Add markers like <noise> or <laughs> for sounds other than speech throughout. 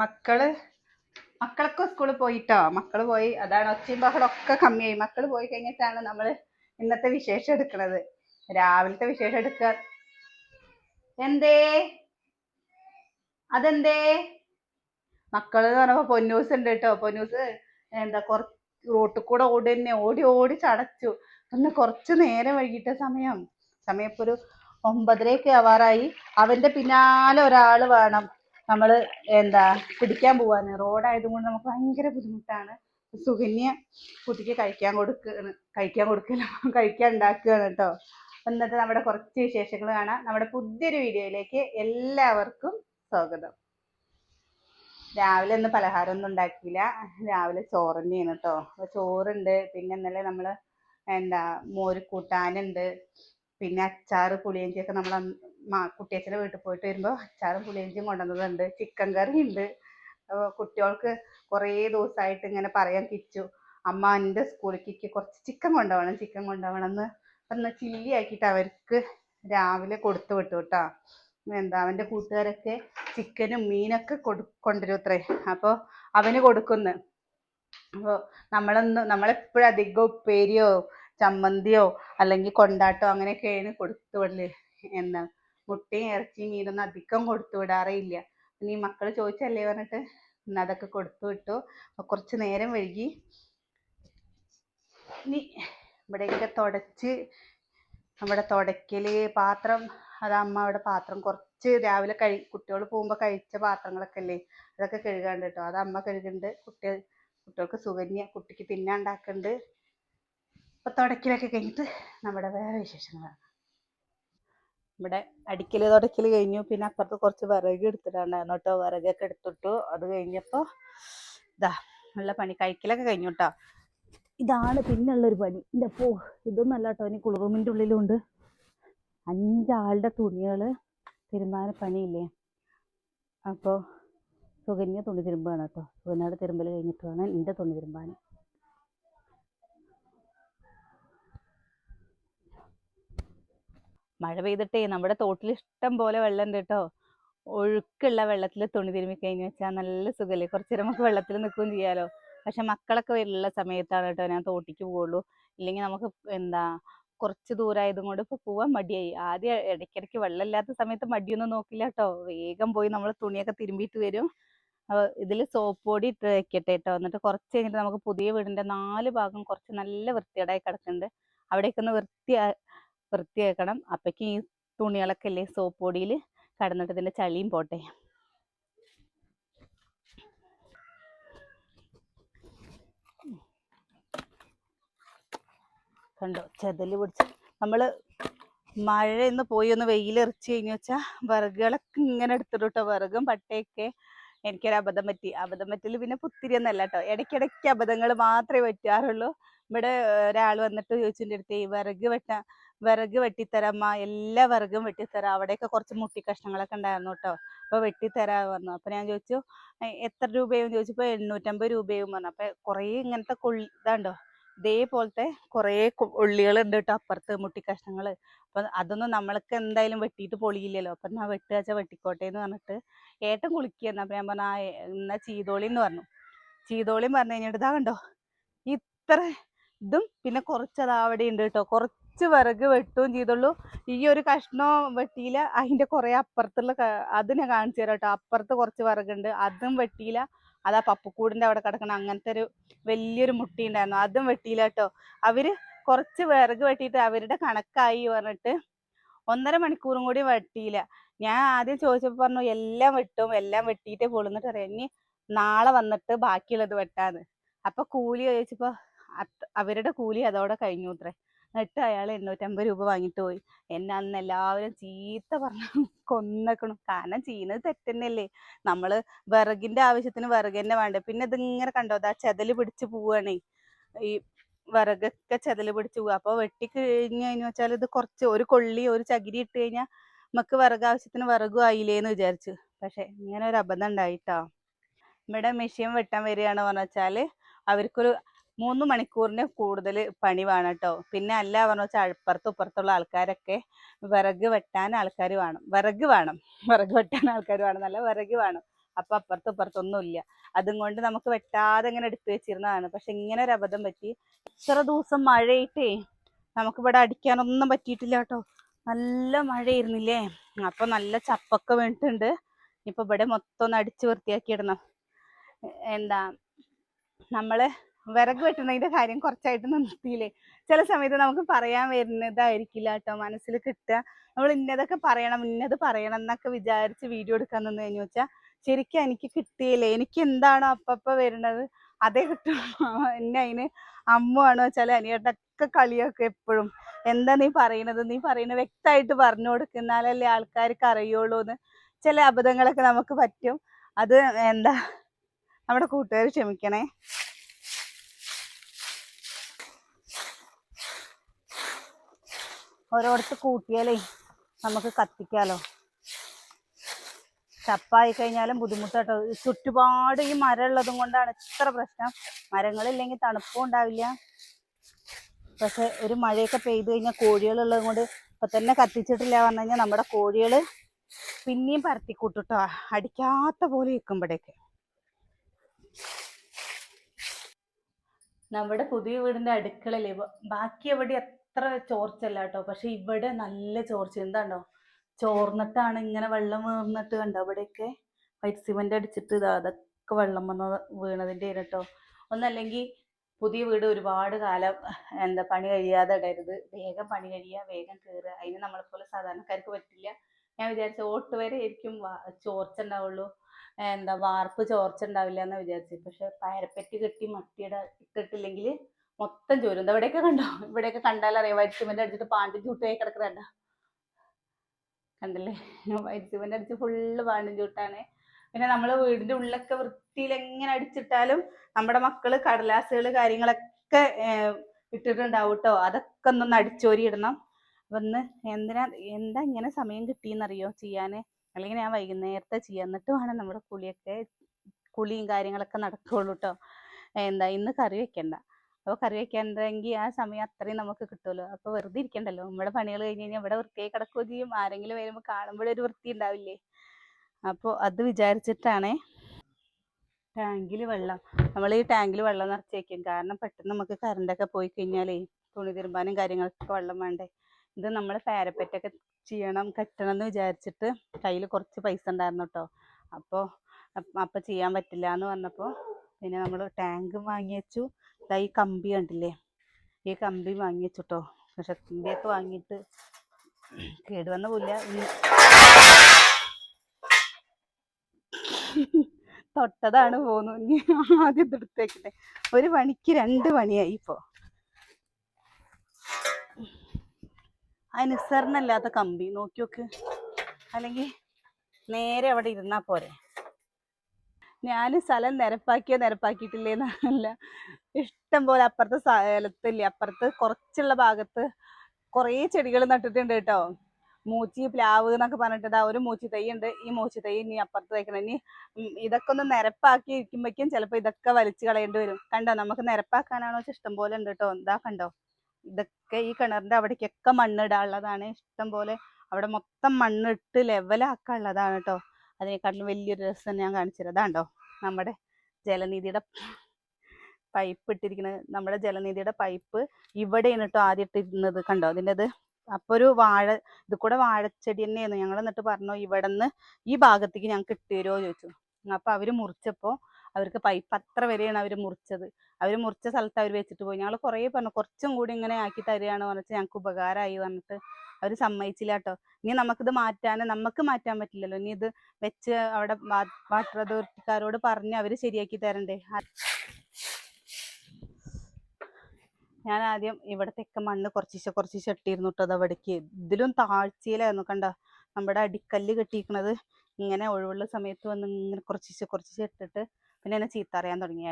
മക്കൾ മക്കളൊക്കെ സ്കൂളിൽ പോയിട്ടോ? മക്കൾ പോയി അതാണ് ഒച്ചയും ബഹളമൊക്കെ കമ്മിയായി. മക്കൾ പോയി കഴിഞ്ഞിട്ടാണ് നമ്മൾ ഇന്നത്തെ വിശേഷം എടുക്കുന്നത് രാവിലത്തെ വിശേഷം എടുക്കുക എന്തേ? അതെന്തേ? മക്കൾ എന്ന് പറഞ്ഞപ്പോ പൊന്നൂസ് ഉണ്ട് കേട്ടോ. പൊന്നൂസ് എന്താ കുറച്ച് റോട്ടിൽ കൂടെ ഓടി തന്നെ ഓടി ഓടി ചടച്ചു. ഒന്ന് കുറച്ച് നേരം വൈകിട്ട സമയം. സമയം ഇപ്പൊ ഒരു ഒമ്പതരയൊക്കെ ആവാറായി. അവന്റെ പിന്നാലെ ഒരാൾ വേണം. നമ്മൾ എന്താ പിടിക്കാൻ പോവാന്. റോഡായതുകൊണ്ട് നമുക്ക് ഭയങ്കര ബുദ്ധിമുട്ടാണ്. സുകന്യ കുട്ടിക്ക് കഴിക്കാൻ കൊടുക്കുകയാണ് കഴിക്കാൻ കൊടുക്കില്ല <laughs> കഴിക്കാൻ ഉണ്ടാക്കുകയാണ് കേട്ടോ. എന്നിട്ട് നമ്മുടെ കുറച്ച് വിശേഷങ്ങൾ കാണാം. നമ്മുടെ പുതിയൊരു വീഡിയോയിലേക്ക് എല്ലാവർക്കും സ്വാഗതം. രാവിലെ ഒന്നും പലഹാരമൊന്നും ഉണ്ടാക്കിയില്ല. രാവിലെ ചോറ് തന്നെയാണ് കേട്ടോ. അപ്പൊ ചോറുണ്ട്. പിന്നെ ഇന്നലെ നമ്മൾ എന്താ മോര് കൂട്ടാനുണ്ട് പിന്നെ അച്ചാറ് പുളിയിഞ്ചിയൊക്കെ നമ്മൾ കുട്ടിയച്ഛന്റെ വീട്ടിൽ പോയിട്ട് വരുമ്പോൾ അച്ചാറും പുളിയിഞ്ചിയും കൊണ്ടുവന്നതുണ്ട്. ചിക്കൻ കറി ഉണ്ട്. അപ്പൊ കുട്ടികൾക്ക് കുറേ ദിവസമായിട്ട് ഇങ്ങനെ പറയാൻ കിച്ചു. അമ്മ എന്റെ സ്കൂളിലേക്ക് കുറച്ച് ചിക്കൻ കൊണ്ടുപോകണം ചിക്കൻ കൊണ്ടുപോകണം എന്ന് ഒന്ന് ചില്ലി ആക്കിയിട്ട് അവർക്ക് രാവിലെ കൊടുത്തു വിട്ടു കേട്ടോ എന്താ അവന്റെ കൂട്ടുകാരൊക്കെ ചിക്കനും മീനൊക്കെ കൊടു കൊണ്ടുവരും അത്രേ. അപ്പോൾ അവന് കൊടുക്കുന്നു. അപ്പോൾ നമ്മളൊന്ന് നമ്മളെപ്പോഴും അധികം ഉപ്പേരിയോ ചമ്മന്തിയോ അല്ലെങ്കിൽ കൊണ്ടാട്ടോ അങ്ങനെയൊക്കെയാണ് കൊടുത്തു വിടൽ എന്താ മുട്ടയും ഇറച്ചിയും മീനൊന്നും അധികം കൊടുത്തു വിടാറേ ഇല്ല പിന്നെ ഈ മക്കൾ ചോദിച്ചല്ലേ പറഞ്ഞിട്ട്? ഇന്ന് അതൊക്കെ കൊടുത്തു വിട്ടു. കുറച്ച് നേരം വൈകി. ഇനി ഇവിടെയൊക്കെ തുടച്ച് നമ്മുടെ തുടയ്ക്കൽ പാത്രം അത് അമ്മ അവിടെ പാത്രം കുറച്ച് രാവിലെ കഴി കുട്ടികൾ പോകുമ്പോൾ കഴിച്ച പാത്രങ്ങളൊക്കെ അല്ലേ അതൊക്കെ കഴുകാണ്ട് കേട്ടോ. അത് അമ്മ കഴുകുന്നുണ്ട്. കുട്ടികൾ കുട്ടികൾക്ക് സുകന്യ കുട്ടിക്ക് തിന്നാണ്ടാക്കുന്നുണ്ട് അപ്പോൾ തുടയ്ക്കലൊക്കെ കഴിഞ്ഞിട്ട് നമ്മുടെ വേറെ വിശേഷങ്ങളാണ് ഇവിടെ അടിക്കൽ തുടക്കൽ കഴിഞ്ഞു. പിന്നെ അപ്പുറത്ത് കുറച്ച് വിറക് എടുത്തിട്ടുണ്ടായിരുന്നു കേട്ടോ. വിറകൊക്കെ എടുത്തിട്ടു. അത് കഴിഞ്ഞപ്പോൾ ഇതാ നല്ല പണി. കഴിക്കലൊക്കെ കഴിഞ്ഞു കേട്ടോ. ഇതാണ് പിന്നുള്ളൊരു പണി. എന്റെ പോ ഇതൊന്നും അല്ല കേട്ടോ. ഇനി കുളിറൂമിന്റെ ഉള്ളിലുണ്ട്. അഞ്ചാളുടെ തുണികൾ തിരുമാന പണിയില്ലേ? അപ്പോൾ സുകന്യ തുണി തിരുമ്പാണ് കേട്ടോ. സുകന്യയുടെ തിരുമ്പൽ കഴിഞ്ഞിട്ട് വേണം എന്റെ തുണി തിരുമ്പാൻ മഴ പെയ്തിട്ടേ നമ്മുടെ തോട്ടിൽ ഇഷ്ടം പോലെ വെള്ളം ഉണ്ട് കേട്ടോ ഒഴുക്കുള്ള വെള്ളത്തിൽ തുണി തിരുമ്മി കഴിഞ്ഞ് വെച്ചാൽ നല്ല സുഖമല്ലേ കുറച്ച് നേരം നമുക്ക് വെള്ളത്തിൽ നിൽക്കുകയും ചെയ്യാലോ? പക്ഷെ മക്കളൊക്കെ വരുള്ള സമയത്താണ് കേട്ടോ ഞാൻ തോട്ടിക്ക് പോവുള്ളൂ. ഇല്ലെങ്കിൽ നമുക്ക് എന്താ കുറച്ച് ദൂരമായതും കൊണ്ട് ഇപ്പോൾ പോവാൻ മടിയായി. ആദ്യം ഇടയ്ക്കിടയ്ക്ക് വെള്ളമില്ലാത്ത സമയത്ത് മടിയൊന്നും നോക്കില്ല കേട്ടോ വേഗം പോയി നമ്മൾ തുണിയൊക്കെ തിരുമ്പിയിട്ട് വരും. അപ്പോൾ ഇതിൽ സോപ്പ് പൊടി ഇട്ട് വെക്കട്ടെ കേട്ടോ എന്നിട്ട് കുറച്ച് കഴിഞ്ഞിട്ട് നമുക്ക് പുതിയ വീടിന്റെ നാല് ഭാഗം കുറച്ച് നല്ല വൃത്തികേടായി കിടക്കുന്നുണ്ട് അവിടേക്കൊന്ന് ഒന്ന് വൃത്തി വൃത്തിയാക്കണം. അപ്പോഴേക്കും ഈ തുണികളൊക്കെ അല്ലേ സോപ്പ് പൊടിയിൽ കടന്നിട്ട് ഇതിന്റെ ചളിയും പോട്ടെ. കണ്ടോ? ചെതൽ പിടിച്ച്. നമ്മൾ മഴയൊന്ന് പോയി ഒന്ന് വെയിലെറിച്ച് കഴിഞ്ഞു വെച്ചാൽ വിറകുകളൊക്കെ ഇങ്ങനെ എടുത്തിട്ട് വിറകും പട്ടയൊക്കെ എനിക്കൊരു അബദ്ധം പറ്റി. അബദ്ധം പറ്റൽ പിന്നെ പുത്തിരി ഒന്നല്ല കേട്ടോ ഇടയ്ക്കിടയ്ക്ക് അബദ്ധങ്ങൾ മാത്രമേ പറ്റാറുള്ളൂ. ഇവിടെ ഒരാൾ വന്നിട്ട് ചോദിച്ചിന്റെ അടുത്ത് ഈ വിറക് വെട്ടാ വിറക് വെട്ടിത്തരമ്മ എല്ലാ വിറകും വെട്ടിത്തരാം. അവിടെയൊക്കെ കുറച്ച് മുട്ടി കഷ്ണങ്ങളൊക്കെ ഉണ്ടായിരുന്നു കേട്ടോ. അപ്പോൾ വെട്ടിത്തരാ പറഞ്ഞു. അപ്പോൾ ഞാൻ ചോദിച്ചു "എ- എത്ര രൂപയും ചോദിച്ചപ്പോൾ എണ്ണൂറ്റമ്പത് രൂപയും പറഞ്ഞു. അപ്പോൾ കുറേ ഇങ്ങനത്തെ കൊള്ളി ഇതാണ്ടോ ഇതേപോലത്തെ കുറേ ഉള്ളികളുണ്ട് കേട്ടോ അപ്പുറത്ത് മുട്ടി കഷ്ണങ്ങൾ അപ്പം അതൊന്നും നമ്മൾക്ക് എന്തായാലും വെട്ടിയിട്ട് പൊളിയില്ലല്ലോ. അപ്പം ഞാൻ വെട്ടുക വെച്ചാൽ വെട്ടിക്കോട്ടെ എന്ന് പറഞ്ഞിട്ട് ഏട്ടൻ കുളിക്കുകയെന്ന് അപ്പം ഞാൻ പറഞ്ഞു ആ എന്നാ ചീതോളി എന്ന് പറഞ്ഞു. ചീതോളിയും പറഞ്ഞു കഴിഞ്ഞിട്ട് ഇതാ കണ്ടോ ഇത്ര ഇതും പിന്നെ കുറച്ചത് അവിടെ ഉണ്ട് കേട്ടോ. കുറച്ച് വിറക് വെട്ടുകയും ചെയ്തുള്ളൂ. ഈ ഒരു കഷ്ണം വെട്ടിയില്ല. അതിന്റെ കുറേ അപ്പുറത്തുള്ള അതിനെ അത് കാണിച്ചു തരാം കേട്ടോ. അപ്പുറത്ത് കുറച്ച് വിറകുണ്ട്. അതും വെട്ടിയില്ല. അതാ പപ്പക്കൂടിന്റെ അവിടെ കിടക്കണം അങ്ങനത്തെ ഒരു വലിയൊരു മുട്ടി ഉണ്ടായിരുന്നു. അതും വെട്ടിയില്ല കേട്ടോ. അവർ കുറച്ച് വിറക് വെട്ടിയിട്ട് അവരുടെ കണക്കായി പറഞ്ഞിട്ട് ഒന്നര മണിക്കൂറും കൂടി വെട്ടിയില്ല. ഞാൻ ആദ്യം ചോദിച്ചപ്പോൾ പറഞ്ഞു എല്ലാം വെട്ടും എല്ലാം വെട്ടിയിട്ടേ പൊളുന്നിട്ട് അറിയാം ഇനി നാളെ വന്നിട്ട് ബാക്കിയുള്ളത് വെട്ടാന്ന്. അപ്പൊ കൂലി ചോദിച്ചപ്പോ അവരുടെ കൂലി അതോടെ കഴിഞ്ഞു അത്രേ. എന്നിട്ട് അയാൾ എണ്ണൂറ്റമ്പത് രൂപ വാങ്ങിട്ട് പോയി. എന്നെ അന്ന് എല്ലാവരും ചീത്ത പറഞ്ഞു. <laughs> കൊന്നേക്കണു. കാരണം ചെയ്യുന്നത് തെറ്റന്നെയല്ലേ നമ്മൾ വിറകിന്റെ ആവശ്യത്തിന് വിറക് തന്നെ വേണ്ടേ. പിന്നെ ഇതിങ്ങനെ കണ്ടോ? ദാ ചെതൽ പിടിച്ച് പോവാണേ. ഈ വിറകൊക്കെ ചെതൽ പിടിച്ച് പോവുക അപ്പോൾ വെട്ടി കഴിഞ്ഞ് കഴിഞ്ഞു വെച്ചാൽ ഇത് കുറച്ച് ഒരു കൊള്ളി ഒരു ചകിരി ഇട്ട് കഴിഞ്ഞാൽ നമുക്ക് വിറക് ആവശ്യത്തിന് വിറകും ആയില്ലേന്ന് വിചാരിച്ചു. പക്ഷെ ഇങ്ങനെ ഒരു അബദ്ധം ഉണ്ടായിട്ടോ? ഇവിടെ മെഷീൻ വെട്ടാൻ വരികയാണ് പറഞ്ഞു വെച്ചാൽ അവർക്കൊരു മൂന്ന് മണിക്കൂറിന് കൂടുതൽ പണി വേണം കേട്ടോ പിന്നെ അല്ല പറഞ്ഞു വെച്ചാൽ അപ്പുറത്തും ഇപ്പുറത്തുള്ള ആൾക്കാരൊക്കെ വിറക് വെട്ടാൻ ആൾക്കാർ വേണം. വിറക് വേണം. വിറക് വെട്ടാൻ ആൾക്കാർ വേണം. നല്ല വിറക് വേണം. അപ്പൊ അപ്പുറത്തും ഇപ്പുറത്തൊന്നും ഇല്ല. അതും കൊണ്ട് നമുക്ക് വെട്ടാതെ ഇങ്ങനെ എടുത്തു വെച്ചിരുന്നതാണ്. പക്ഷെ ഇങ്ങനെ ഒരു അബദ്ധം പറ്റി. ഇത്ര ദിവസം മഴയിട്ടേ നമുക്കിവിടെ അടിക്കാനൊന്നും പറ്റിയിട്ടില്ല കേട്ടോ നല്ല മഴയായിരുന്നില്ലേ? അപ്പൊ നല്ല ചപ്പൊക്കെ വീണിട്ടുണ്ട്. ഇപ്പൊ ഇവിടെ മൊത്തം ഒന്ന് അടിച്ചു വൃത്തിയാക്കി ഇടണം എന്താ? നമ്മൾ വിറക് വെട്ടുന്നതിന്റെ കാര്യം കുറച്ചായിട്ട് നിർത്തിയില്ലേ? ചില സമയത്ത് നമുക്ക് പറയാൻ വരുന്നതായിരിക്കില്ല കേട്ടോ. മനസ്സിൽ കിട്ടുക. നമ്മൾ ഇന്നതൊക്കെ പറയണം ഇന്നത് പറയണം എന്നൊക്കെ വിചാരിച്ച് വീഡിയോ എടുക്കാൻ നിന്ന് കഴിഞ്ഞു വെച്ചാൽ ശരിക്കും എനിക്ക് കിട്ടിയില്ലേ? എനിക്ക് എന്താണോ അപ്പപ്പ വരുന്നത് അതേ കിട്ടുള്ളൂ. എന്നെ അതിന് അമ്മയാണോ വെച്ചാൽ അനിയേട്ടൊക്കെ കളിയൊക്കെ എപ്പോഴും. എന്താ നീ പറയണത് നീ പറയുന്നത് വ്യക്തമായിട്ട് പറഞ്ഞു കൊടുക്കുന്നാലല്ലേ ആൾക്കാർക്ക് അറിയുള്ളൂ എന്ന് ചില അബദ്ധങ്ങളൊക്കെ നമുക്ക് പറ്റും. അത് എന്താ? നമ്മുടെ കൂട്ടുകാർ ക്ഷമിക്കണേ. ഓരോടത്ത് കൂട്ടിയാലേ നമുക്ക് കത്തിക്കാലോ. ചപ്പായി കഴിഞ്ഞാലും ബുദ്ധിമുട്ടാട്ടോ. ഈ ചുറ്റുപാട് ഈ മരം ഉള്ളതും കൊണ്ടാണ് ഇത്ര പ്രശ്നം. മരങ്ങളില്ലെങ്കിൽ തണുപ്പും ഉണ്ടാവില്ല. പക്ഷെ ഒരു മഴയൊക്കെ പെയ്ത് കഴിഞ്ഞാൽ കോഴികളുള്ളത് കൊണ്ട് ഇപ്പൊ തന്നെ കത്തിച്ചിട്ടില്ല പറഞ്ഞു കഴിഞ്ഞാൽ നമ്മുടെ കോഴികൾ പിന്നെയും പരത്തിക്കൂട്ടിട്ടോ. അടിക്കാത്ത പോലെ ഇരിക്കുമ്പോഴേക്ക് നമ്മുടെ പുതിയ വീടിന്റെ അടുക്കളയിൽ ബാക്കി എവിടെ അത്ര ചോർച്ചല്ല കേട്ടോ. പക്ഷെ ഇവിടെ നല്ല ചോർച്ച. എന്താണ്ടോ? ചോർന്നിട്ടാണ് ഇങ്ങനെ വെള്ളം വീർന്നിട്ട് കണ്ടോ അവിടെയൊക്കെ വൈറ്റ് സിമെന്റ് അടിച്ചിട്ട് ഇതാ അതൊക്കെ വെള്ളം വന്ന വീണതിന്റെ കേട്ടോ. ഒന്നല്ലെങ്കിൽ പുതിയ വീട് ഒരുപാട് കാലം എന്താ പണി കഴിയാതെ ഇടരുത്. വേഗം പണി കഴിയുക വേഗം കയറുക അതിന് നമ്മളെപ്പോലെ സാധാരണക്കാർക്ക് പറ്റില്ല. ഞാൻ വിചാരിച്ച ഓട്ട് വരെ ആയിരിക്കും ചോർച്ച ഉണ്ടാവുള്ളൂ. എന്താ വാർപ്പ് ചോർച്ച ഉണ്ടാവില്ല എന്ന് വിചാരിച്ചു. പക്ഷെ പയരപ്പറ്റി കെട്ടി മട്ടിയുടെ ഇട്ടിട്ടില്ലെങ്കിൽ മൊത്തം ചോരും എന്താ ഇവിടെയൊക്കെ കണ്ടോ? ഇവിടെയൊക്കെ കണ്ടാൽ അറിയാം വൈറ്റ് സിമെന്റ് അടിച്ചിട്ട് പാണ്ടി ചൂട്ടായി കിടക്കുന്നുണ്ട കണ്ടല്ലേ? വൈറ്റ് സിമെന്റ് അടിച്ച് ഫുള്ള് പാണ്ടും ചൂട്ടാണ്. പിന്നെ നമ്മൾ വീടിന്റെ ഉള്ളൊക്കെ വൃത്തിയിൽ എങ്ങനെ അടിച്ചിട്ടാലും നമ്മുടെ മക്കൾ കടലാസുകൾ കാര്യങ്ങളൊക്കെ ഇട്ടിട്ടുണ്ടാവും കേട്ടോ അതൊക്കെ ഒന്നൊന്ന് അടിച്ചോരി ഇടണം. ഇന്ന് എന്തിനാ എന്താ ഇങ്ങനെ സമയം കിട്ടിയെന്നറിയോ ചെയ്യാന്? അല്ലെങ്കിൽ ഞാൻ വൈകുന്നേരത്തെ ചെയ്യാം. എന്നിട്ട് വേണം നമ്മുടെ കുളിയൊക്കെ കുളിയും കാര്യങ്ങളൊക്കെ നടക്കുള്ളൂ കേട്ടോ എന്താ ഇന്ന് കറി വെക്കണ്ട. അപ്പോൾ കറി വെക്കണ്ടെങ്കിൽ ആ സമയം അത്രയും നമുക്ക് കിട്ടുമല്ലോ അപ്പോൾ വെറുതെ ഇരിക്കണ്ടല്ലോ. നമ്മുടെ പണികൾ കഴിഞ്ഞ് കഴിഞ്ഞാൽ ഇവിടെ വൃത്തിയായി കിടക്കുകയും ചെയ്യും. ആരെങ്കിലും വരുമ്പോൾ കാണുമ്പോഴൊരു വൃത്തി ഉണ്ടാവില്ലേ? അപ്പോൾ അത് വിചാരിച്ചിട്ടാണേ ടാങ്കിൽ വെള്ളം. നമ്മൾ ഈ ടാങ്കിൽ വെള്ളം നിറച്ച് വെക്കും. കാരണം പെട്ടെന്ന് നമുക്ക് കറണ്ടൊക്കെ പോയി കഴിഞ്ഞാലേ തുണി തിരുമ്പാനും കാര്യങ്ങൾക്കൊക്കെ വെള്ളം വേണ്ടേ. ഇത് നമ്മൾ പാരപ്പറ്റൊക്കെ ചെയ്യണം കെട്ടണം എന്ന് വിചാരിച്ചിട്ട് കയ്യിൽ കുറച്ച് പൈസ ഉണ്ടായിരുന്നു കേട്ടോ. അപ്പോൾ അപ്പം ചെയ്യാൻ പറ്റില്ല എന്ന് പറഞ്ഞപ്പോൾ പിന്നെ നമ്മൾ ടാങ്ക് വാങ്ങി വെച്ചു. ദാ ഈ കമ്പി കണ്ടില്ലേ? ഈ കമ്പി വാങ്ങി വെച്ചു കേട്ടോ പക്ഷെ കമ്പിയൊക്കെ വാങ്ങിയിട്ട് കേടുവന്ന പോലെ തൊട്ടതാണ് പോന്നു. ആദ്യം ഇത് എടുത്തേക്കട്ടെ. ഒരു പണിക്ക് രണ്ട് പണിയായി ഇപ്പോ. അനുസരണല്ലാത്ത കമ്പി. നോക്കി നോക്ക് അല്ലെങ്കിൽ നേരെ അവിടെ ഇരുന്നാ പോരെ. ഞാൻ സ്ഥലം നിരപ്പാക്കിയോ നിരപ്പാക്കിയിട്ടില്ലേന്നല്ല ഇഷ്ടം പോലെ അപ്പുറത്തെ സ്ഥലത്തില്ലേ അപ്പുറത്ത് കുറച്ചുള്ള ഭാഗത്ത് കുറേ ചെടികൾ നട്ടിട്ടുണ്ട് കേട്ടോ. മൂച്ചി പ്ലാവ് എന്നൊക്കെ പറഞ്ഞിട്ട് ഇതാ ഒരു മൂച്ചി തൈ ഉണ്ട്. ഈ മൂച്ചി തൈ ഇനി അപ്പുറത്ത് വയ്ക്കണം ഇനി ഇതൊക്കെ ഒന്ന് നിരപ്പാക്കി ഇരിക്കുമ്പോഴേക്കും ചിലപ്പോൾ ഇതൊക്കെ വലിച്ചു കളയേണ്ടി വരും. കണ്ടോ നമുക്ക് നിരപ്പാക്കാനാണോ ഇഷ്ടം പോലെ ഉണ്ട് കേട്ടോ. എന്താ കണ്ടോ ഇതൊക്കെ ഈ കിണറിന്റെ അവിടേക്കൊക്കെ മണ്ണിടാനുള്ളതാണ്. ഇഷ്ടം പോലെ അവിടെ മൊത്തം മണ്ണിട്ട് ലെവലാക്കാനുള്ളതാണ് കേട്ടോ. അതിനെക്കാട്ടിലും വലിയൊരു രസം ഞാൻ കാണിച്ചുതരാം അതാണ്ടോ നമ്മുടെ ജലനിധിയുടെ പൈപ്പ് ഇട്ടിരിക്കുന്നത് നമ്മുടെ ജലനിധിയുടെ പൈപ്പ് ഇവിടെയാണ് കേട്ടോ ആദ്യം ഇട്ടിരുന്നത് കണ്ടോ? അതിന്റെത് അപ്പൊ ഒരു വാഴ ഇത് കൂടെ വാഴച്ചെടി തന്നെയായിരുന്നു. ഞങ്ങൾ എന്നിട്ട് പറഞ്ഞു ഇവിടുന്ന് ഈ ഭാഗത്തേക്ക് ഞങ്ങൾക്ക് ഇട്ടുതരുമോ ചോദിച്ചു. അപ്പൊ അവർ മുറിച്ചപ്പോ അവർക്ക് പൈപ്പ് അത്ര വരെയാണ് അവർ മുറിച്ചത്. അവർ മുറിച്ച സ്ഥലത്ത് അവർ വെച്ചിട്ട് പോയി. ഞങ്ങൾ കുറേ പറഞ്ഞു കുറച്ചും കൂടി ഇങ്ങനെ ആക്കി തരികയാണ് പറഞ്ഞിട്ട് ഞങ്ങൾക്ക് ഉപകാരമായി പറഞ്ഞിട്ട് അവർ സമ്മതിച്ചില്ല കേട്ടോ ഇനി നമുക്കിത് മാറ്റാൻ നമുക്ക് മാറ്റാൻ പറ്റില്ലല്ലോ. ഇനി ഇത് വെച്ച് അവിടെ വാട്ടർ അതോറിറ്റിക്കാരോട് പറഞ്ഞ് അവർ ശരിയാക്കി തരണ്ടേ? ഞാൻ ആദ്യം ഇവിടത്തെയൊക്കെ മണ്ണ് കുറച്ചിശെ കുറച്ചിശെ ഇട്ടിരുന്നു കേട്ടോ അത് അവിടേക്ക് ഇതിലും താഴ്ചയിലായിരുന്നു കണ്ട? നമ്മുടെ അടിക്കല്ല് കെട്ടിയിരിക്കണത് ഇങ്ങനെ ഒഴിവുള്ള സമയത്ത് വന്ന് ഇങ്ങനെ കുറച്ചിശെ കുറച്ചിശെ ഇട്ടിട്ട് പിന്നെ എന്നെ ചീത്ത അറിയാൻ തുടങ്ങി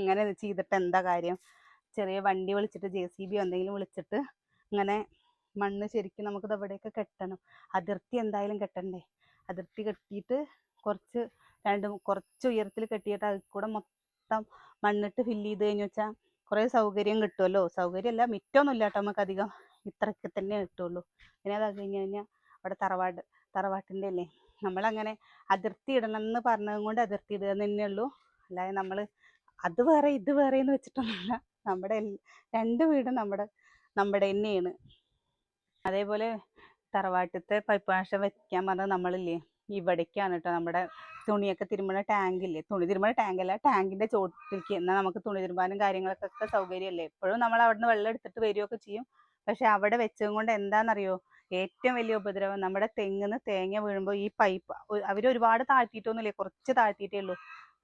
ഇങ്ങനെ ചെയ്തിട്ട് എന്താ കാര്യം? ചെറിയ വണ്ടി വിളിച്ചിട്ട് ജെ സി ബി എന്തെങ്കിലും വിളിച്ചിട്ട് ഇങ്ങനെ മണ്ണ് ശരിക്കും നമുക്കിത് അവിടെയൊക്കെ കെട്ടണം. അതിർത്തി എന്തായാലും കെട്ടണ്ടേ? അതിർത്തി കെട്ടിയിട്ട് കുറച്ച് രണ്ട് കുറച്ച് ഉയരത്തിൽ കെട്ടിയിട്ട് അതിൽ കൂടെ മൊത്തം മണ്ണിട്ട് ഫില്ല് ചെയ്ത് കഴിഞ്ഞു വെച്ചാൽ കുറേ സൗകര്യം കിട്ടുമല്ലോ സൗകര്യമല്ല മിറ്റമൊന്നും ഇല്ല കേട്ടോ നമുക്ക് അധികം. ഇത്രയ്ക്ക് തന്നെ കിട്ടുള്ളൂ പിന്നെ അത് കഴിഞ്ഞ് കഴിഞ്ഞാൽ അവിടെ തറവാട് തറവാട്ടിന്റെ അല്ലേ? നമ്മളങ്ങനെ അതിർത്തി ഇടണം എന്ന് പറഞ്ഞതും കൊണ്ട് അതിർത്തി ഇടുക തന്നെ ഉള്ളൂ. അല്ലാതെ നമ്മൾ അത് വേറെ ഇത് വേറെ എന്ന് വെച്ചിട്ടൊന്നുമില്ല. നമ്മുടെ രണ്ട് വീടും നമ്മുടെ നമ്മുടെ തന്നെയാണ്. അതേപോലെ തറവാട്ടത്തെ പൈപ്പ് കണക്ഷൻ വെക്കാൻ പറഞ്ഞാൽ നമ്മളില്ലേ? ഇവിടേക്കാണ് കേട്ടോ നമ്മുടെ തുണിയൊക്കെ തിരുമ്പണ ടാങ്കില്ലേ? തുണി തിരുമ്പണ ടാങ്കല്ല ടാങ്കിന്റെ ചോട്ടിലേക്ക് എന്നാൽ നമുക്ക് തുണി തിരുമ്പാനും കാര്യങ്ങൾക്കൊക്കെ സൗകര്യമല്ലേ എപ്പോഴും നമ്മൾ അവിടുന്ന് വെള്ളം എടുത്തിട്ട് വരികയൊക്കെ ചെയ്യും. പക്ഷെ അവിടെ വെച്ചതും കൊണ്ട് എന്താണെന്നറിയോ ഏറ്റവും വലിയ ഉപദ്രവം നമ്മുടെ തെങ്ങിന്ന് തേങ്ങ വീഴുമ്പോൾ ഈ പൈപ്പ് അവർ ഒരുപാട് താഴ്ത്തിയിട്ടൊന്നുമില്ലേ? കുറച്ച് താഴ്ത്തിയിട്ടേ ഉള്ളൂ.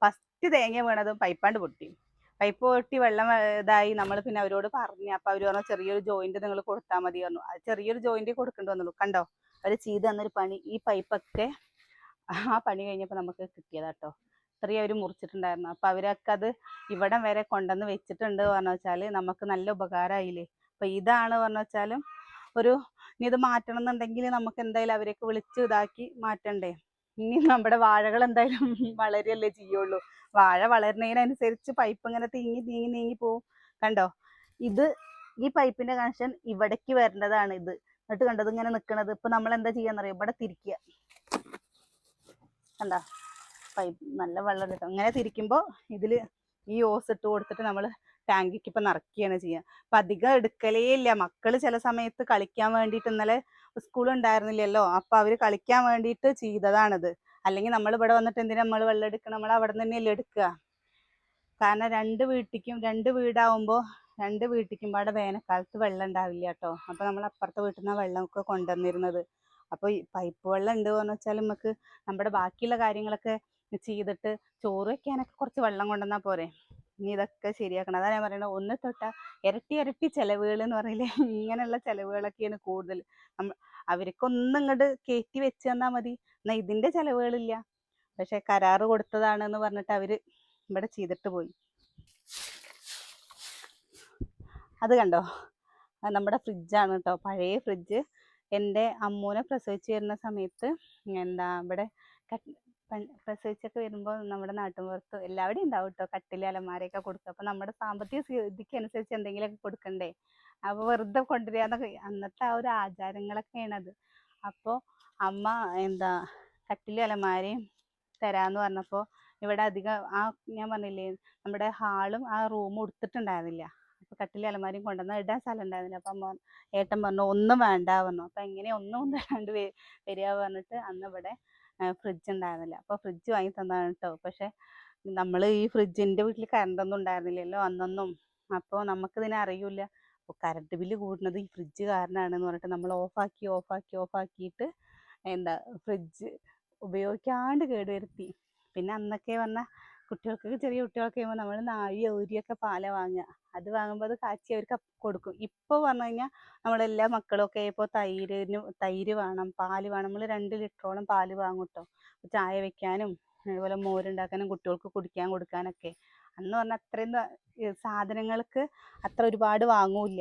ഫസ്റ്റ് തേങ്ങ വീണതും പൈപ്പാണ്ട് പൊട്ടി. പൈപ്പ് പൊട്ടി വെള്ളം ഇതായി നമ്മൾ പിന്നെ അവരോട് പറഞ്ഞു അപ്പൊ അവർ പറഞ്ഞു ചെറിയൊരു ജോയിന്റ് നിങ്ങൾ കൊടുത്താൽ മതി പറഞ്ഞു. ചെറിയൊരു ജോയിന്റ് കൊടുക്കേണ്ടി വന്നുള്ളൂ. കണ്ടോ? അവർ ചെയ്ത് തന്നൊരു പണി. ഈ പൈപ്പൊക്കെ ആ പണി കഴിഞ്ഞപ്പോൾ നമുക്ക് കിട്ടിയതാട്ടോ ഇത്രയും അവർ മുറിച്ചിട്ടുണ്ടായിരുന്നു. അപ്പൊ അവരൊക്കെ അത് ഇവിടം വരെ കൊണ്ടുവന്ന് വെച്ചിട്ടുണ്ട് പറഞ്ഞു വെച്ചാൽ നമുക്ക് നല്ല ഉപകാരമായില്ലേ അപ്പൊ ഇതാണ് പറഞ്ഞു വെച്ചാലും ഒരു ഇനി ഇത് മാറ്റണം എന്നുണ്ടെങ്കിൽ നമുക്ക് എന്തായാലും അവരെയൊക്കെ വിളിച്ച് ഇതാക്കി മാറ്റണ്ടേ? ഇനി നമ്മുടെ വാഴകൾ എന്തായാലും <laughs> വളരെയല്ലേ ചെയ്യുള്ളൂ. വാഴ വളരുന്നതിനനുസരിച്ച് പൈപ്പ് ഇങ്ങനെ തീങ്ങി നീങ്ങി നീങ്ങി പോവും. കണ്ടോ? ഇത് ഈ പൈപ്പിന്റെ കണക്ഷൻ ഇവിടേക്ക് വരേണ്ടതാണ് ഇത്. എന്നിട്ട് കണ്ടത് ഇങ്ങനെ നിക്കണത്? ഇപ്പൊ നമ്മൾ എന്താ ചെയ്യാന്നറിയോ? ഇവിടെ തിരിക്കുക. കണ്ടോ? പൈപ്പ് നല്ല വെള്ളം കിട്ടും. ഇങ്ങനെ തിരിക്കുമ്പോൾ ഇതിൽ ഈ ഓസ് ഇട്ട് കൊടുത്തിട്ട് നമ്മൾ ടാങ്കിക്ക് ഇപ്പൊ നിറയ്ക്കുകയാണ് ചെയ്യുക അപ്പൊ അധികം എടുക്കലേ ഇല്ല. മക്കൾ ചില സമയത്ത് കളിക്കാൻ വേണ്ടിയിട്ട് ഇന്നലെ സ്കൂൾ ഉണ്ടായിരുന്നില്ലല്ലോ അപ്പൊ അവർ കളിക്കാൻ വേണ്ടിയിട്ട് ചെയ്തതാണിത്. അല്ലെങ്കിൽ നമ്മൾ ഇവിടെ വന്നിട്ട് എന്തിനാ നമ്മൾ വെള്ളം എടുക്കണം? നമ്മൾ അവിടെ നിന്ന് തന്നെയല്ലേ എടുക്കുക. കാരണം രണ്ട് വീട്ടിക്കും രണ്ട് വീടാവുമ്പോൾ രണ്ട് വീട്ടിക്കും അവിടെ വേനൽക്കാലത്ത് വെള്ളം ഉണ്ടാവില്ല കേട്ടോ. അപ്പൊ നമ്മൾ അപ്പുറത്തെ വീട്ടിൽ നിന്ന് വെള്ളമൊക്കെ കൊണ്ടുവന്നിരുന്നത്. അപ്പോൾ പൈപ്പ് വെള്ളം ഉണ്ട് എന്ന് വെച്ചാൽ നമുക്ക് നമ്മുടെ ബാക്കിയുള്ള കാര്യങ്ങളൊക്കെ ചെയ്തിട്ട് ചോറ് വെക്കാനൊക്കെ കുറച്ച് വെള്ളം കൊണ്ടുവന്നാൽ പോരെ. ഇനി ഇതൊക്കെ ശരിയാക്കണം. അതാ ഞാൻ പറയുന്നത് ഒന്ന് തൊട്ട ഇരട്ടി ഇരട്ടി ചെലവുകൾ എന്ന് പറയില്ലേ? <laughs> ഇങ്ങനെയുള്ള ചെലവുകളൊക്കെയാണ് കൂടുതൽ. നമ്മ അവർക്കൊന്നും ഇങ്ങോട്ട് കയറ്റി വെച്ച് തന്നാൽ മതി. എന്നാ ഇതിന്റെ ചെലവുകളില്ല. പക്ഷെ കരാറ് കൊടുത്തതാണ് എന്ന് പറഞ്ഞിട്ട് അവർ ഇവിടെ ചെയ്തിട്ട് പോയി. അത് കണ്ടോ? നമ്മുടെ ഫ്രിഡ്ജാണ് കേട്ടോ പഴയ ഫ്രിഡ്ജ്. എന്റെ അമ്മൂനെ പ്രസവിച്ച് വരുന്ന സമയത്ത് എന്താ ഇവിടെ പ്രസവിച്ചൊക്കെ വരുമ്പോൾ നമ്മുടെ നാട്ടിൻപുറത്ത് എല്ലാവിടെയും ഉണ്ടാവും കേട്ടോ കട്ടിൽ അലമാരയൊക്കെ കൊടുക്കുക. അപ്പൊ നമ്മുടെ സാമ്പത്തിക സ്ഥിതിക്ക് അനുസരിച്ച് എന്തെങ്കിലുമൊക്കെ കൊടുക്കണ്ടേ? അപ്പൊ വെറുതെ കൊണ്ടുവരികയെന്നൊക്കെ അന്നത്തെ ആ ഒരു ആചാരങ്ങളൊക്കെയാണ് അത് അപ്പോൾ അമ്മ എന്താ കട്ടിൽ അലമാരയും തരാന്ന് പറഞ്ഞപ്പോൾ ഇവിടെ അധികം ആ ഞാൻ പറഞ്ഞില്ലേ നമ്മുടെ ഹാളും ആ റൂമും എടുത്തിട്ടുണ്ടായിരുന്നില്ല അപ്പൊ കട്ടിൽ അലമാരയും കൊണ്ടുവന്നാൽ ഇടാൻ സ്ഥലം ഉണ്ടായിരുന്നില്ല അപ്പൊ അമ്മ ഏട്ടൻ പറഞ്ഞു ഒന്നും വേണ്ട പറഞ്ഞു. അപ്പൊ എങ്ങനെ ഒന്നും ഒന്നും വെ- വരിക പറഞ്ഞിട്ട് അന്ന് ഇവിടെ ഫ്രിഡ്ജ് ഉണ്ടായിരുന്നില്ല അപ്പൊ ഫ്രിഡ്ജ് വാങ്ങി തന്നതാണ് കേട്ടോ പക്ഷെ നമ്മൾ ഈ ഫ്രിഡ്ജിന്റെ വീട്ടിൽ കറണ്ട് ഒന്നും ഉണ്ടായിരുന്നില്ലല്ലോ അന്നൊന്നും. അപ്പോൾ നമുക്കിതിനെ അറിയൂല അപ്പോൾ കറണ്ട് ബില്ല് കൂടുന്നത് ഈ ഫ്രിഡ്ജ് കാരണമാണെന്ന് പറഞ്ഞിട്ട് നമ്മൾ ഓഫാക്കി ഓഫാക്കി ഓഫാക്കിയിട്ട് എന്താ ഫ്രിഡ്ജ് ഉപയോഗിക്കാണ്ട് കേടുവരുത്തി. പിന്നെ അന്നൊക്കെ പറഞ്ഞാൽ കുട്ടികൾക്ക് ചെറിയ കുട്ടികളൊക്കെ ആകുമ്പോൾ നമ്മൾ നാഴി ഊരിയൊക്കെ പാല വാങ്ങുക. അത് വാങ്ങുമ്പോൾ അത് കാച്ചി അവർക്ക് കൊടുക്കും. ഇപ്പോൾ പറഞ്ഞു കഴിഞ്ഞാൽ നമ്മളെല്ലാ മക്കളൊക്കെ ഇപ്പോൾ തൈരിന് തൈര് വേണം പാൽ വേണം. നമ്മൾ രണ്ട് ലിറ്ററോളം പാൽ വാങ്ങും കേട്ടോ ചായ വെക്കാനും അതുപോലെ മോരുണ്ടാക്കാനും കുട്ടികൾക്ക് കുടിക്കാൻ കൊടുക്കാനൊക്കെ. അന്ന് പറഞ്ഞാൽ അത്രയും സാധനങ്ങൾക്ക് അത്ര ഒരുപാട് വാങ്ങൂല്ല.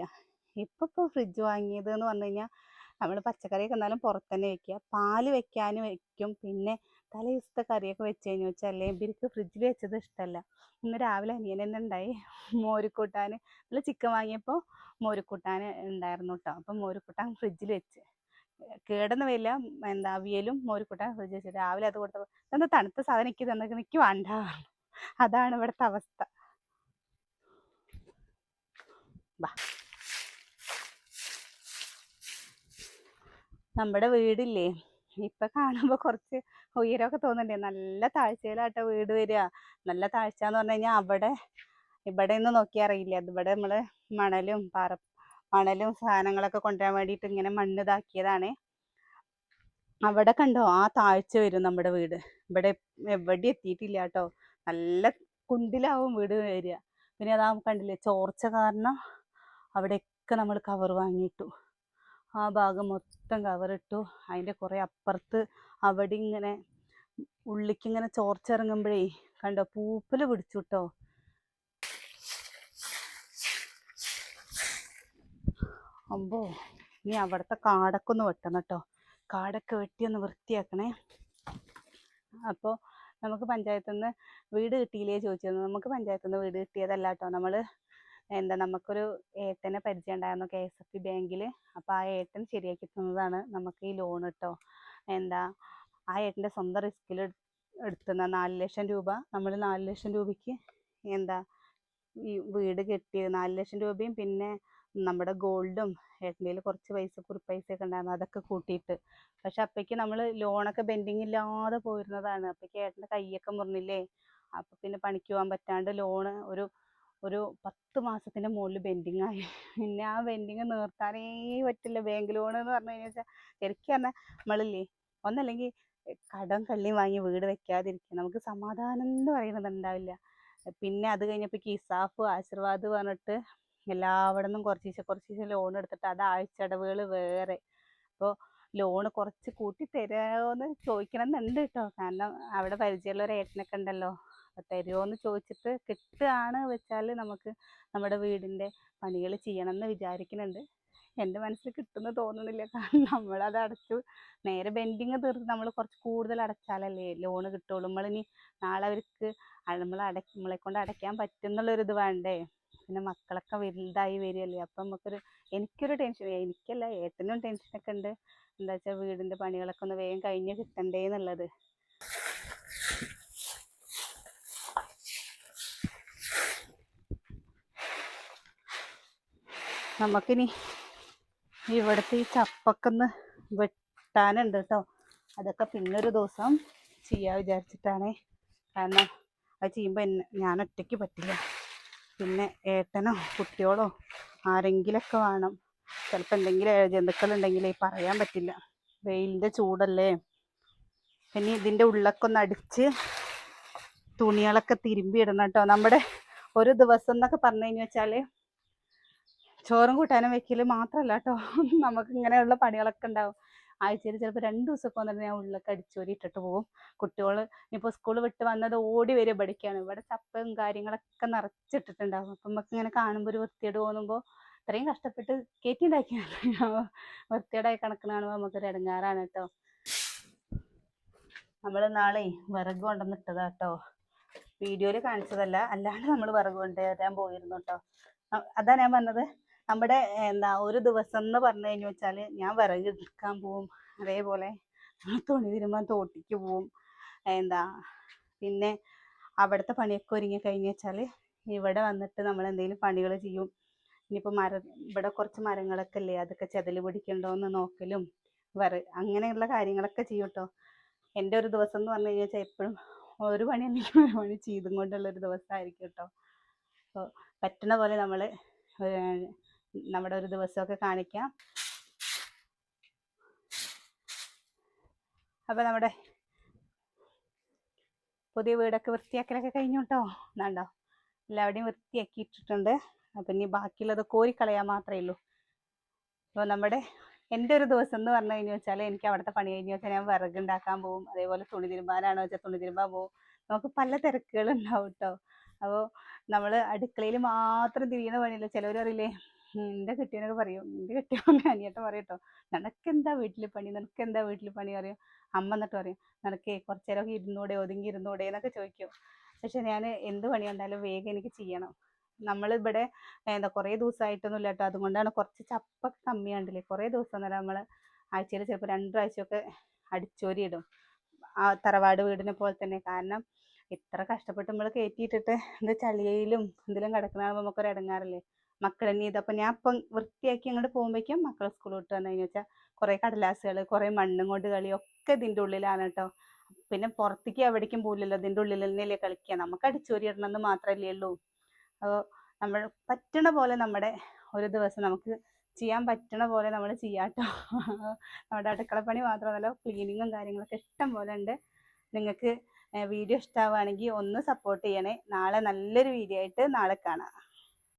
ഇപ്പൊ ഇപ്പൊ ഫ്രിഡ്ജ് വാങ്ങിയത് എന്ന് പറഞ്ഞു കഴിഞ്ഞാൽ നമ്മൾ പച്ചക്കറിയൊക്കെ എന്നാലും പുറത്ത് തന്നെ വെക്കുക. പാൽ വെക്കാനും വെക്കും. പിന്നെ തലേ ദിവസത്തെ കറിയൊക്കെ വെച്ച് കഴിഞ്ഞു വെച്ചാൽ ഇവർക്ക് ഫ്രിഡ്ജിൽ വെച്ചത് ഇഷ്ടമല്ല ഇന്ന് രാവിലെ അനിയൻ തന്നെ ഉണ്ടായി മോരുക്കൂട്ടാൻ നമ്മൾ ചിക്കൻ വാങ്ങിയപ്പോൾ മോരുക്കൂട്ടാൻ ഉണ്ടായിരുന്നു കേട്ടോ അപ്പം മോരുക്കൂട്ടാൻ ഫ്രിഡ്ജിൽ വെച്ച്. കേടൊന്നും വരില്ല. എന്താ അവിയലും മോരുക്കൂട്ടാൻ ഫ്രിഡ്ജിൽ വെച്ച്. രാവിലെ അത് കൊടുത്തപ്പോൾ എന്താ തണുത്ത സാധനം എനിക്ക് തന്നെ എനിക്ക് വേണ്ട അതാണ് ഇവിടുത്തെ അവസ്ഥ. നമ്മുടെ വീടില്ലേ? ഇപ്പൊ കാണുമ്പോ കുറച്ച് ഉയരമൊക്കെ തോന്നുന്നുണ്ട്. നല്ല താഴ്ചയിലാട്ടോ വീട് വരിക. നല്ല താഴ്ച എന്ന് പറഞ്ഞു കഴിഞ്ഞാൽ അവിടെ ഇവിടെ നിന്ന് നോക്കി അറിയില്ല ഇവിടെ നമ്മൾ മണലും പാറ മണലും സാധനങ്ങളൊക്കെ കൊണ്ടുവരാൻ വേണ്ടിയിട്ട് ഇങ്ങനെ മണ്ണ് ഇതാക്കിയതാണ്. അവിടെ കണ്ടോ? ആ താഴ്ച വരും നമ്മുടെ വീട്. ഇവിടെ എവിടെ എത്തിയിട്ടില്ല കേട്ടോ. നല്ല കുണ്ടിലാവും വീട് വരിക. പിന്നെ അതാ കണ്ടില്ലേ? ചോർച്ച കാരണം അവിടെയൊക്കെ നമ്മൾ കവർ വാങ്ങിയിട്ടു. ആ ഭാഗം മൊത്തം കവറിട്ടു അതിന്റെ കുറേ അപ്പുറത്ത് അവിടെ ഇങ്ങനെ ഉള്ളിക്കിങ്ങനെ ചോർച്ചിറങ്ങുമ്പോഴേ കണ്ടോ പൂപ്പൽ പിടിച്ചു കേട്ടോ അമ്പോ ഇനി അവിടുത്തെ കാടൊക്കെ ഒന്ന് വെട്ടണം കേട്ടോ കാടൊക്കെ വെട്ടി ഒന്ന് വൃത്തിയാക്കണേ. അപ്പോൾ നമുക്ക് പഞ്ചായത്തിൽ നിന്ന് വീട് കിട്ടിയില്ലേ ചോദിച്ചിരുന്നു. നമുക്ക് പഞ്ചായത്തിൽ നിന്ന് വീട് കിട്ടിയതല്ല കേട്ടോ നമ്മൾ എന്താ നമുക്കൊരു ഏട്ടനെ പരിചയം ഉണ്ടായിരുന്നു കെ എസ് എഫ് ബി ബാങ്കിൽ അപ്പോൾ ആ ഏട്ടൻ ശരിയാക്കി തന്നതാണ് നമുക്ക് ഈ ലോൺ കേട്ടോ എന്താ ആ ഏട്ടന്റെ സ്വന്തം റിസ്കിൽ എടുത്തുന്ന നാല് ലക്ഷം രൂപ. നമ്മൾ നാല് ലക്ഷം രൂപയ്ക്ക് എന്താ ഈ വീട് കെട്ടി നാല് ലക്ഷം രൂപയും പിന്നെ നമ്മുടെ ഗോൾഡും ഏട്ടന്റെ കുറച്ച് പൈസ കുറിപ്പൈസയൊക്കെ ഉണ്ടായിരുന്നു. അതൊക്കെ കൂട്ടിയിട്ട്. പക്ഷെ അപ്പോഴേക്ക് നമ്മൾ ലോണൊക്കെ ബെൻഡിങ് ഇല്ലാതെ പോയിരുന്നതാണ്. അപ്പോഴേക്ക് ഏട്ടന്റെ കൈയൊക്കെ മുറിഞ്ഞില്ലേ? അപ്പോൾ പിന്നെ പണിക്ക് പോകാൻ പറ്റാണ്ട് ലോണ് ഒരു ഒരു പത്ത് മാസത്തിന്റെ മുകളിൽ ബെൻഡിങ് ആയി. പിന്നെ ആ ബെൻഡിങ് നിർത്താനേ പറ്റില്ല. ബാങ്ക് ലോൺ എന്ന് പറഞ്ഞു കഴിഞ്ഞാൽ ശരിക്കും പറഞ്ഞാൽ നമ്മളില്ലേ ഒന്നല്ലെങ്കിൽ കടം കള്ളി വാങ്ങി വീട് വെക്കാതിരിക്കുക. നമുക്ക് സമാധാനം എന്ന് പറയുന്നത് ഉണ്ടാവില്ല പിന്നെ അത് കഴിഞ്ഞപ്പോൾ കിസാഫ് ആശീർവാദ് പറഞ്ഞിട്ട് എല്ലാവിടെ നിന്നും കുറച്ചീശെ കുറച്ചീശെ ലോൺ എടുത്തിട്ട് അത് ആഴ്ചടവുകൾ വേറെ. അപ്പോൾ ലോണ് കുറച്ച് കൂട്ടി തരുമോയെന്ന് ചോദിക്കണം എന്നുണ്ട് കേട്ടോ കാരണം അവിടെ പരിചയമുള്ള ഒരു ഏട്ടനൊക്കെ ഉണ്ടല്ലോ. അപ്പോൾ തരുമോ എന്ന് ചോദിച്ചിട്ട് കിട്ടുകയാണ് വെച്ചാൽ നമുക്ക് നമ്മുടെ വീടിന്റെ പണികൾ ചെയ്യണം എന്ന് വിചാരിക്കുന്നുണ്ട് എന്റെ മനസ്സിൽ കിട്ടുമെന്ന് തോന്നുന്നില്ല കാരണം നമ്മളത് അടച്ചു നേരെ ബെൻഡിങ് തീർത്ത് നമ്മൾ കുറച്ച് കൂടുതൽ അടച്ചാലല്ലേ ലോണ് കിട്ടുള്ളൂ. നമ്മളിനി നാളെ അവർക്ക് നമ്മൾ അട നമ്മളെ കൊണ്ട് അടയ്ക്കാൻ പറ്റുന്നുള്ളൊരിത് വേണ്ടേ? പിന്നെ മക്കളൊക്കെ വലുതായി വരികയല്ലേ? അപ്പം നമുക്കൊരു എനിക്കൊരു ടെൻഷൻ എനിക്കല്ല ഏട്ടനും ടെൻഷനൊക്കെ ഉണ്ട്. എന്താ വെച്ചാൽ വീടിന്റെ പണികളൊക്കെ ഒന്ന് വേഗം കഴിഞ്ഞ് കിട്ടണ്ടേ എന്നുള്ളത് നമുക്കിനി ഇവിടുത്തെ ഈ ചപ്പക്കൊന്ന് വെട്ടാനുണ്ട് കേട്ടോ അതൊക്കെ പിന്നൊരു ദിവസം ചെയ്യാൻ വിചാരിച്ചിട്ടാണേ. കാരണം അത് ചെയ്യുമ്പോൾ എന്നെ ഞാൻ ഒറ്റയ്ക്ക് പറ്റില്ല. പിന്നെ ഏട്ടനോ കുട്ടിയോളോ ആരെങ്കിലൊക്കെ വേണം. ചിലപ്പോൾ എന്തെങ്കിലും ജന്തുക്കളുണ്ടെങ്കിലേ പറയാൻ പറ്റില്ല. വെയിലിന്റെ ചൂടല്ലേ. പിന്നെ ഇതിന്റെ ഉള്ളൊക്കെ ഒന്ന് അടിച്ച് തുണികളൊക്കെ തിരുമ്പി ഇടണം കേട്ടോ നമ്മുടെ ഒരു ദിവസം എന്നൊക്കെ പറഞ്ഞു കഴിഞ്ഞു വെച്ചാൽ ചോറും കൂട്ടാനും വെക്കൽ മാത്രമല്ല കേട്ടോ <laughs> നമുക്ക് ഇങ്ങനെയുള്ള പണികളൊക്കെ ഉണ്ടാവും. ആഴ്ചയിൽ ചിലപ്പോൾ രണ്ട് ദിവസമൊക്കെ വന്നിട്ട് ഞാൻ ഉള്ളിലൊക്കെ അടിച്ചോരി ഇട്ടിട്ട് പോകും കുട്ടികൾ ഇപ്പോൾ സ്കൂൾ വിട്ട് വന്നത് ഓടി വരും പഠിക്കുകയാണ് ഇവിടെ ചപ്പയും കാര്യങ്ങളൊക്കെ നിറച്ചിട്ടിട്ടുണ്ടാവും. അപ്പം നമുക്ക് ഇങ്ങനെ കാണുമ്പോൾ ഒരു വൃത്തിയോട് തോന്നുമ്പോൾ ഇത്രയും കഷ്ടപ്പെട്ട് കയറ്റി ഉണ്ടാക്കിയാണ് <laughs> വൃത്തിയോടായി കണക്കിന് കാണുമ്പോൾ നമുക്കൊരു ഇടങ്ങാറാണ് കേട്ടോ നമ്മൾ നാളെ വിറക് കൊണ്ടുവന്നിട്ടതാ കേട്ടോ വീഡിയോയിൽ കാണിച്ചതല്ല. അല്ലാണ്ട് നമ്മൾ വിറക് കൊണ്ടുവരാൻ പോയിരുന്നു കേട്ടോ അതാ ഞാൻ പറഞ്ഞത്. നമ്മുടെ എന്താ ഒരു ദിവസം എന്ന് പറഞ്ഞു കഴിഞ്ഞു വെച്ചാൽ ഞാൻ വിറക് എടുക്കാൻ പോവും അതേപോലെ തുണി തിരുമ്പാൻ തോട്ടിക്ക് പോവും എന്താ പിന്നെ അവിടുത്തെ പണിയൊക്കെ ഒരുങ്ങി കഴിഞ്ഞു വെച്ചാൽ ഇവിടെ വന്നിട്ട് നമ്മൾ എന്തെങ്കിലും പണികൾ ചെയ്യും. ഇനിയിപ്പോൾ മര ഇവിടെ കുറച്ച് മരങ്ങളൊക്കെ ഇല്ലേ അതൊക്കെ ചെതൽ പിടിക്കണ്ടോ എന്ന് നോക്കലും വിറ അങ്ങനെയുള്ള കാര്യങ്ങളൊക്കെ ചെയ്യും കേട്ടോ എന്റെ ഒരു ദിവസം എന്ന് പറഞ്ഞു കഴിഞ്ഞാൽ എപ്പോഴും ഒരു പണി അല്ലെങ്കിൽ ഒരു പണി ചെയ്തും കൊണ്ടുള്ള ഒരു ദിവസമായിരിക്കും കേട്ടോ. അപ്പോൾ പറ്റുന്ന പോലെ നമ്മൾ നമ്മുടെ ഒരു ദിവസമൊക്കെ കാണിക്കാം. അപ്പോൾ നമ്മുടെ പുതിയ വീടൊക്കെ വൃത്തിയാക്കലൊക്കെ കഴിഞ്ഞു കേട്ടോ എന്നാണ്ടോ എല്ലാവിടെയും വൃത്തിയാക്കി ഇട്ടിട്ടുണ്ട് അപ്പം ഇനി ബാക്കിയുള്ളത് കോരിക്കളയാൻ മാത്രമേ ഉള്ളൂ. അപ്പോൾ നമ്മുടെ എന്റെ ഒരു ദിവസം എന്ന് പറഞ്ഞു കഴിഞ്ഞു വെച്ചാൽ എനിക്ക് അവിടുത്തെ പണി കഴിഞ്ഞു വെച്ചാൽ ഞാൻ വിറക് ഉണ്ടാക്കാൻ പോകും അതേപോലെ തുണി തിരുമ്പാനാണോ വെച്ചാൽ തുണി തിരുമ്പാൻ പോകും നമുക്ക് പല തിരക്കുകളുണ്ടാവും കേട്ടോ അപ്പോൾ നമ്മൾ അടുക്കളയിൽ മാത്രം തിരിയുന്ന പണിയില്ല? ചിലവർ അറിയില്ലേ എന്റെ കെട്ടിയനൊക്കെ പറയും എന്റെ കെട്ടിയവൻ അനിയട്ട പറയും കേട്ടോ നിനക്കെന്താ വീട്ടിൽ പണി? നിനക്കെന്താ വീട്ടിൽ പണി? പറയും. അമ്മ എന്നിട്ട് പറയും നിനക്ക് കുറച്ചു നേരമൊക്കെ ഇരുന്നൂടെ ഒതുങ്ങി ഇരുന്നൂടെ എന്നൊക്കെ ചോദിക്കും. പക്ഷെ ഞാൻ എന്ത് പണി കണ്ടാലും വേഗം എനിക്ക് ചെയ്യണം. നമ്മളിവിടെ എന്താ കുറേ ദിവസമായിട്ടൊന്നും ഇല്ല കേട്ടോ അതുകൊണ്ടാണ് കുറച്ച് ചപ്പൊക്കെ കമ്മിയാണ്ടില്ലേ കുറേ ദിവസം നേരം നമ്മൾ ആഴ്ചയിൽ ചിലപ്പോൾ രണ്ട് പ്രാവശ്യമൊക്കെ അടിച്ചോരി ഇടും. ആ തറവാട് വീടിനെ പോലെ തന്നെ. കാരണം ഇത്ര കഷ്ടപ്പെട്ട് നമ്മൾ കയറ്റിയിട്ടിട്ട് ഇത് ചളിയിലും എന്തെങ്കിലും കിടക്കുന്ന നമുക്ക് നമുക്കൊരു ഇടങ്ങാറില്ലേ മക്കൾ തന്നെ ഇതപ്പം ഞാൻ ഇപ്പം വൃത്തിയാക്കി അങ്ങോട്ട് പോകുമ്പോഴേക്കും മക്കളെ സ്കൂൾ വിട്ട് വന്നു കഴിഞ്ഞാൽ വെച്ചാൽ കുറേ കടലാസുകൾ കുറേ മണ്ണും കൊണ്ട് കളി ഒക്കെ ഇതിന്റെ ഉള്ളിലാണ് കേട്ടോ പിന്നെ പുറത്തേക്ക് എവിടേക്കും പോകില്ലല്ലോ ഇതിന്റെ ഉള്ളിൽ തന്നെയല്ലേ കളിക്കുക നമുക്ക് അടിച്ചോരി എന്ന് മാത്രമല്ലേ ഉള്ളൂ. അപ്പോൾ നമ്മൾ പറ്റണ പോലെ നമ്മുടെ ഒരു ദിവസം നമുക്ക് ചെയ്യാൻ പറ്റണ പോലെ നമ്മൾ ചെയ്യാട്ടോ നമ്മുടെ അടുക്കളപ്പണി മാത്രമല്ല ക്ലീനിങ്ങും കാര്യങ്ങളൊക്കെ ഇഷ്ടം പോലെ ഉണ്ട്. നിങ്ങൾക്ക് വീഡിയോ ഇഷ്ടമാവുകയാണെങ്കിൽ ഒന്ന് സപ്പോർട്ട് ചെയ്യണേ. നാളെ നല്ലൊരു വീഡിയോ ആയിട്ട് നാളെ കാണാം.